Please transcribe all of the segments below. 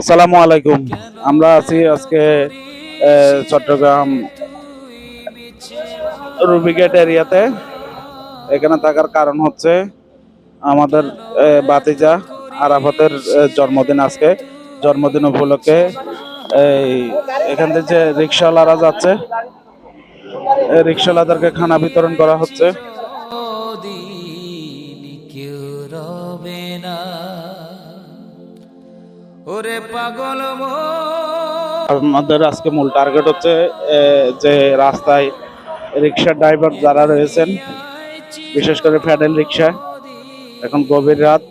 আসসালামু আলাইকুম। আমরা আছি আজকে চট্টগ্রাম রুবিগেট এরিয়াতে। এখানে থাকার কারণ হচ্ছে আমাদের বাতিজা আরাফাতের জন্মদিন আজকে। জন্মদিন উপলক্ষে, এই, এখান থেকে যে রিক্সাওয়ালারা যাচ্ছে রিক্সাওয়ালাদেরকে খানা বিতরণ করা হচ্ছে। না। ওরে পাগল আমাদের আজকে মূল টার্গেট হচ্ছে যে রাস্তায় রিক্সা ড্রাইভার যারা রয়েছেন বিশেষ করে প্যাডেল রিক্সা এখন গভীর রাত।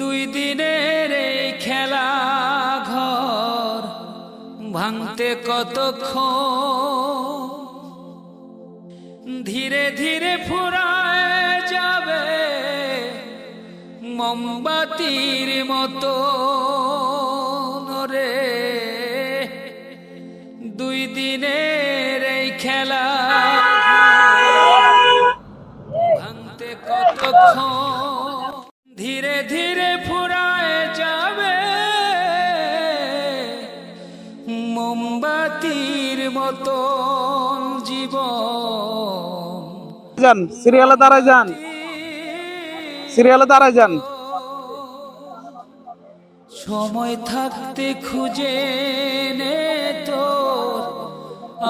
দুই দিনের এই খেলা ঘর ভাঙতে কতক্ষণ? ধীরে ধীরে ফুরায় মোমবাতির মতো রে দুই দিনের এই খেলা ভাঙতে কতক্ষণ ধীরে ধীরে ফুরায় যাবে? মোমবাতির মতো জীবন যান সিরিয়ালে দাঁড়ায় যান। সিরিয়ালে দাঁড়ায় যান। সময় থাকতে খুঁজে নে তোর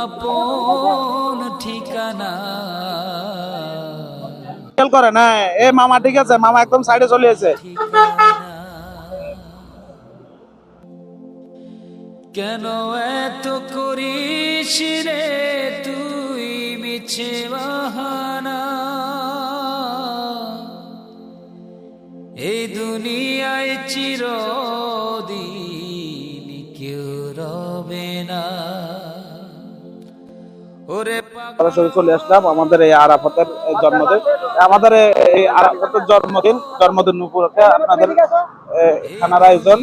আপন ঠিকানা। খেল করেন হ্যাঁ এ মামা ঠিক আছে মামা একদম সাইডে চলে এসে কেন এত করিস রে তুই মিছে বাহানা? এই দুনিয়ায় চিরদিন কেউ রবে না। সরাসরি চলে আসলাম আমাদের এই আরাফাতের জন্মদিন। আমাদের এই আরাফাতের জন্মদিন জন্মদিন উপলক্ষে আপনাদের খানার আয়োজন।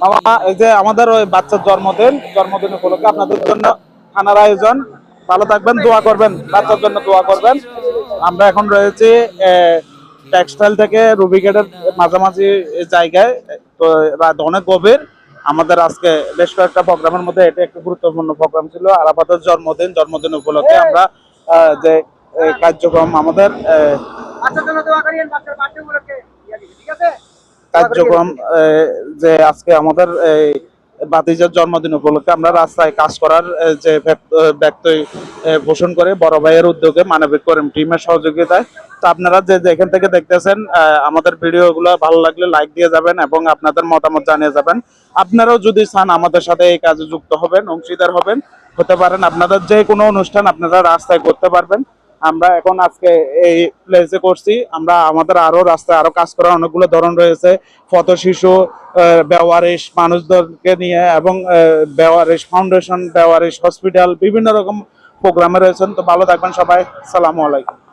মামা, এই যে আমাদের ওই বাচ্চার জন্মদিন জন্মদিন উপলক্ষে আপনাদের জন্য খানার আয়োজন। ভালো থাকবেন, দোয়া করবেন, বাচ্চার জন্য দোয়া করবেন। আমরা এখন রয়েছি টেক্সটাইল থেকে রুবিগেটের মাঝামাঝি জায়গায়, তো অনেক গভীর। আমাদের আজকে বেশ কয়েকটা প্রোগ্রামের মধ্যে এটা একটা গুরুত্বপূর্ণ প্রোগ্রাম ছিল। আরাফাতের জন্মদিন জন্মদিন উপলক্ষে আমরা যে কার্যক্রম আমাদের কার্যক্রম যে আজকে আমাদের, এই বাতিজার জন্মদিন উপলক্ষে আমরা রাস্তায় কাজ করার যে ব্যক্ত- পোষণ করে বড় ভাইয়ের উদ্যোগে মানবিক করিম টিমের সহযোগিতায়। তো আপনারা যে যেখান থেকে দেখতেছেন আমাদের ভিডিওগুলো ভালো লাগলে লাইক দিয়ে যাবেন এবং আপনাদের মতামত জানিয়ে যাবেন। আপনারাও যদি চান আমাদের সাথে এই কাজে যুক্ত হবেন, অংশীদার হবেন, হতে পারেন। আপনাদের যে কোনো অনুষ্ঠান আপনারা রাস্তায় করতে পারবেন। আমরা এখন আজকে এই প্লেসে করছি। আমরা আমাদের আরও রাস্তায় আরও কাজ করার অনেকগুলো ধরন রয়েছে। ফত শিশু বেওয়ারিশ মানুষদেরকে নিয়ে এবং বেওয়ারিশ ফাউন্ডেশন বেওয়ারিশ হসপিটাল বিভিন্ন রকম প্রোগ্রামে রয়েছেন। তো ভালো থাকবেন সবাই। সালামু আলাইকুম।